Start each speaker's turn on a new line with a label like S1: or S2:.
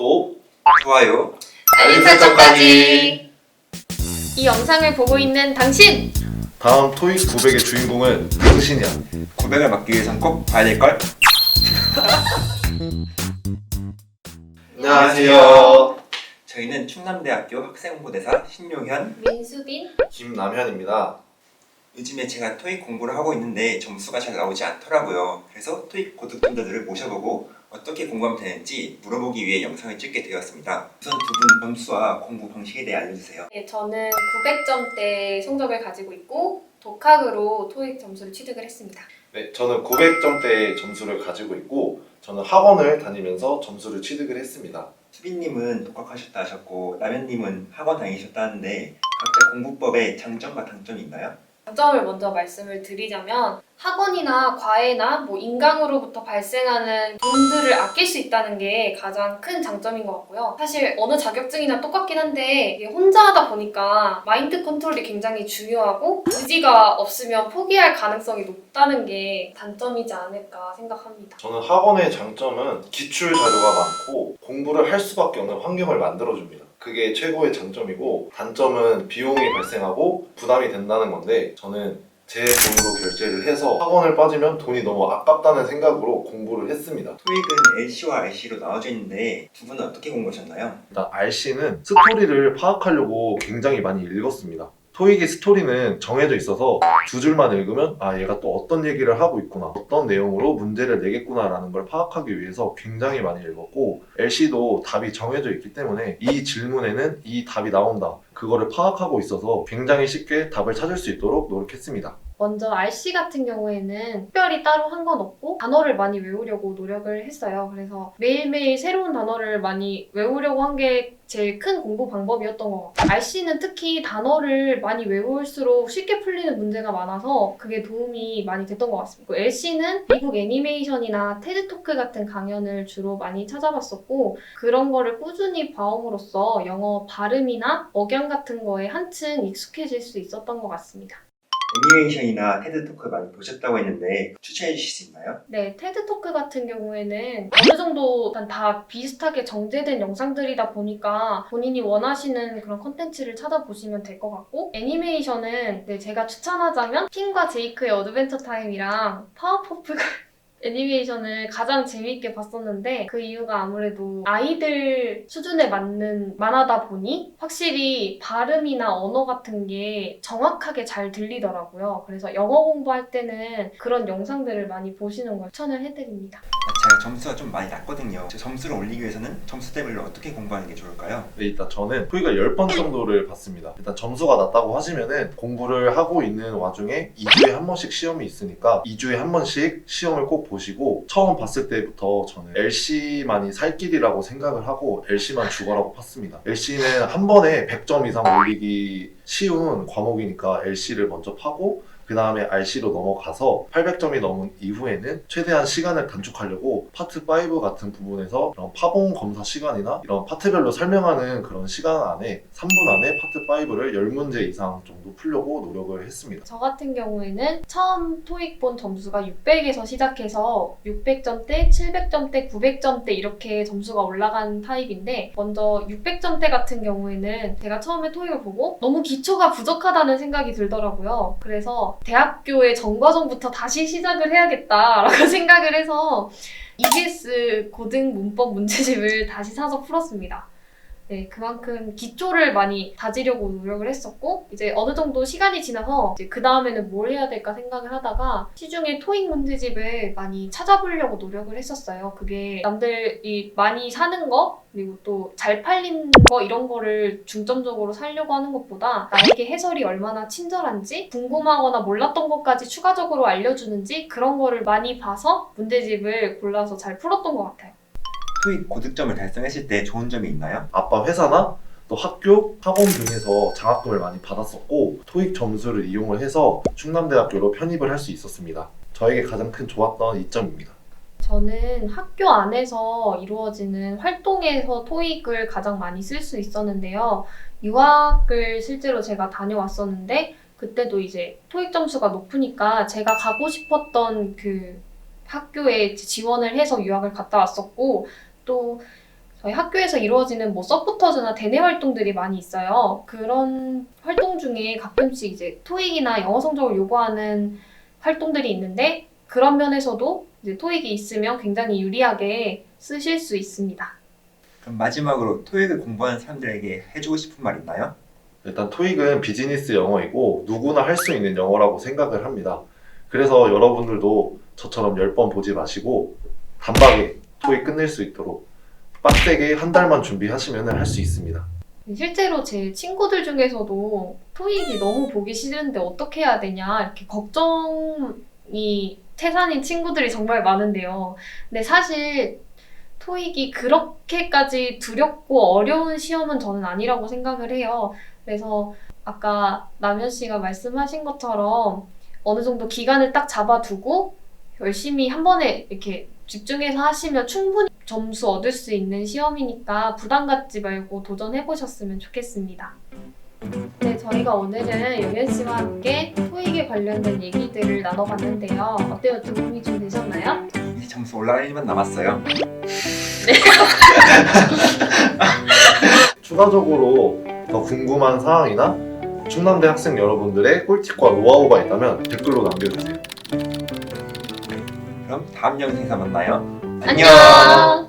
S1: 구독,
S2: 좋아요.
S3: 알림 설정까지. 이 영상을 보고 있는 당신
S1: 다음 토익 900의 주인공은 당신이야.
S2: 고백을 막기 위해선 꼭 봐야 될 걸.
S1: 안녕하세요.
S2: 저희는 충남대학교 학생홍보대사 신용현.
S3: 민수빈
S1: 김남현입니다.
S2: 요즘에 제가 토익 공부를 하고 있는데 점수가 잘 나오지 않더라고요. 그래서 토익 고득점자들을 모셔보고 어떻게 공부하면 되는지 물어보기 위해 영상을 찍게 되었습니다. 우선 두 분 점수와 공부 방식에 대해 알려주세요.
S3: 네, 저는 900점대 성적을 가지고 있고 독학으로 토익 점수를 취득을 했습니다.
S1: 네, 저는 900점대의 점수를 가지고 있고 저는 학원을 다니면서 점수를 취득을 했습니다.
S2: 수빈님은 독학하셨다 하셨고 라면님은 학원 다니셨다는데 각자 공부법에 장점과 단점이 있나요?
S3: 장점을 먼저 말씀을 드리자면 학원이나 과외나 뭐 인강으로부터 발생하는 돈들을 아낄 수 있다는 게 가장 큰 장점인 것 같고요. 사실 어느 자격증이나 똑같긴 한데 혼자 하다 보니까 마인드 컨트롤이 굉장히 중요하고 의지가 없으면 포기할 가능성이 높다는 게 단점이지 않을까 생각합니다.
S1: 저는 학원의 장점은 기출 자료가 많고 공부를 할 수밖에 없는 환경을 만들어줍니다. 그게 최고의 장점이고 단점은 비용이 발생하고 부담이 된다는 건데 저는 제 돈으로 결제를 해서 학원을 빠지면 돈이 너무 아깝다는 생각으로 공부를 했습니다.
S2: 토익은 LC와 RC로 나눠져 있는데 두 분은 어떻게 공부하셨나요?
S1: 일단 RC는 스토리를 파악하려고 굉장히 많이 읽었습니다. 토익의 스토리는 정해져 있어서 두 줄만 읽으면 아 얘가 또 어떤 얘기를 하고 있구나 어떤 내용으로 문제를 내겠구나라는 걸 파악하기 위해서 굉장히 많이 읽었고 LC도 답이 정해져 있기 때문에 이 질문에는 이 답이 나온다 그거를 파악하고 있어서 굉장히 쉽게 답을 찾을 수 있도록 노력했습니다.
S3: 먼저 RC 같은 경우에는 특별히 따로 한 건 없고 단어를 많이 외우려고 노력을 했어요. 그래서 매일매일 새로운 단어를 많이 외우려고 한 게 제일 큰 공부 방법이었던 것 같아요. RC는 특히 단어를 많이 외울수록 쉽게 풀리는 문제가 많아서 그게 도움이 많이 됐던 것 같습니다. LC는 미국 애니메이션이나 테드토크 같은 강연을 주로 많이 찾아봤었고 그런 거를 꾸준히 봐옴으로써 영어 발음이나 억양 같은 거에 한층 익숙해질 수 있었던 것 같습니다.
S2: 애니메이션이나 테드 토크 많이 보셨다고 했는데 추천해 주실 수 있나요?
S3: 네, 테드 토크 같은 경우에는 어느 정도 일단 다 비슷하게 정제된 영상들이다 보니까 본인이 원하시는 그런 컨텐츠를 찾아보시면 될 것 같고 애니메이션은 네, 제가 추천하자면 핑과 제이크의 어드벤처 타임이랑 파워퍼프 애니메이션을 가장 재미있게 봤었는데 그 이유가 아무래도 아이들 수준에 맞는 만화다 보니 확실히 발음이나 언어 같은 게 정확하게 잘 들리더라고요. 그래서 영어 공부할 때는 그런 영상들을 많이 보시는 걸 추천을 해드립니다.
S2: 제가 점수가 좀 많이 낮거든요. 제 점수를 올리기 위해서는 점수 대별로 어떻게 공부하는 게 좋을까요?
S1: 네, 일단 저는 토익을 10번 정도를 봤습니다. 일단 점수가 낮다고 하시면은 공부를 하고 있는 와중에 2주에 한 번씩 시험이 있으니까 2주에 한 번씩 시험을 꼭 보시고 처음 봤을 때부터 저는 LC만이 살 길이라고 생각을 하고 LC만 죽어라고 팠습니다. LC는 한 번에 100점 이상 올리기 쉬운 과목이니까 LC를 먼저 파고 그 다음에 RC로 넘어가서 800점이 넘은 이후에는 최대한 시간을 단축하려고 파트 5 같은 부분에서 이런 파봉 검사 시간이나 이런 파트별로 설명하는 그런 시간 안에 3분 안에 파트 5를 10문제 이상 정도 풀려고 노력을 했습니다.
S3: 저 같은 경우에는 처음 토익 본 점수가 600에서 시작해서 600점대, 700점대, 900점대 이렇게 점수가 올라간 타입인데 먼저 600점대 같은 경우에는 제가 처음에 토익을 보고 너무 기초가 부족하다는 생각이 들더라고요. 그래서 대학교의 전과정부터 다시 시작을 해야겠다라고 생각을 해서 EBS 고등 문법 문제집을 다시 사서 풀었습니다. 네, 그만큼 기초를 많이 다지려고 노력을 했었고, 이제 어느 정도 시간이 지나서, 이제 그 다음에는 뭘 해야 될까 생각을 하다가, 시중에 토익 문제집을 많이 찾아보려고 노력을 했었어요. 그게 남들이 많이 사는 거, 그리고 또 잘 팔린 거, 이런 거를 중점적으로 살려고 하는 것보다, 나에게 해설이 얼마나 친절한지, 궁금하거나 몰랐던 것까지 추가적으로 알려주는지, 그런 거를 많이 봐서 문제집을 골라서 잘 풀었던 것 같아요.
S2: 토익 고득점을 달성했을 때 좋은 점이 있나요?
S1: 아빠 회사나 또 학교, 학원 등에서 장학금을 많이 받았었고 토익 점수를 이용을 해서 충남대학교로 편입을 할 수 있었습니다. 저에게 가장 큰 좋았던 이점입니다.
S3: 저는 학교 안에서 이루어지는 활동에서 토익을 가장 많이 쓸 수 있었는데요. 유학을 실제로 제가 다녀왔었는데 그때도 이제 토익 점수가 높으니까 제가 가고 싶었던 그 학교에 지원을 해서 유학을 갔다 왔었고 또 저희 학교에서 이루어지는 뭐 서포터즈나 대내 활동들이 많이 있어요. 그런 활동 중에 가끔씩 이제 토익이나 영어 성적을 요구하는 활동들이 있는데 그런 면에서도 이제 토익이 있으면 굉장히 유리하게 쓰실 수 있습니다.
S2: 그럼 마지막으로 토익을 공부하는 사람들에게 해주고 싶은 말 있나요?
S1: 일단 토익은 비즈니스 영어이고 누구나 할 수 있는 영어라고 생각을 합니다. 그래서 여러분들도 저처럼 10번 보지 마시고 단박에 토익 끝낼 수 있도록 빡세게 한 달만 준비하시면 할 수 있습니다.
S3: 실제로 제 친구들 중에서도 토익이 너무 보기 싫은데 어떻게 해야 되냐 이렇게 걱정이 태산인 친구들이 정말 많은데요. 근데 사실 토익이 그렇게까지 두렵고 어려운 시험은 저는 아니라고 생각을 해요. 그래서 아까 남현 씨가 말씀하신 것처럼 어느 정도 기간을 딱 잡아두고 열심히 한 번에 이렇게 집중해서 하시면 충분히 점수 얻을 수 있는 시험이니까 부담 갖지 말고 도전해 보셨으면 좋겠습니다. 네, 저희가 오늘은 영현 씨와 함께 토익에 관련된 얘기들을 나눠봤는데요. 어때요? 도움이 좀 되셨나요?
S2: 이제 점수 올라갈 일만 남았어요.
S1: 추가적으로 더 궁금한 사항이나 충남대 학생 여러분들의 꿀팁과 노하우가 있다면 댓글로 남겨주세요.
S2: 그럼 다음 영상에서 만나요.
S3: 안녕!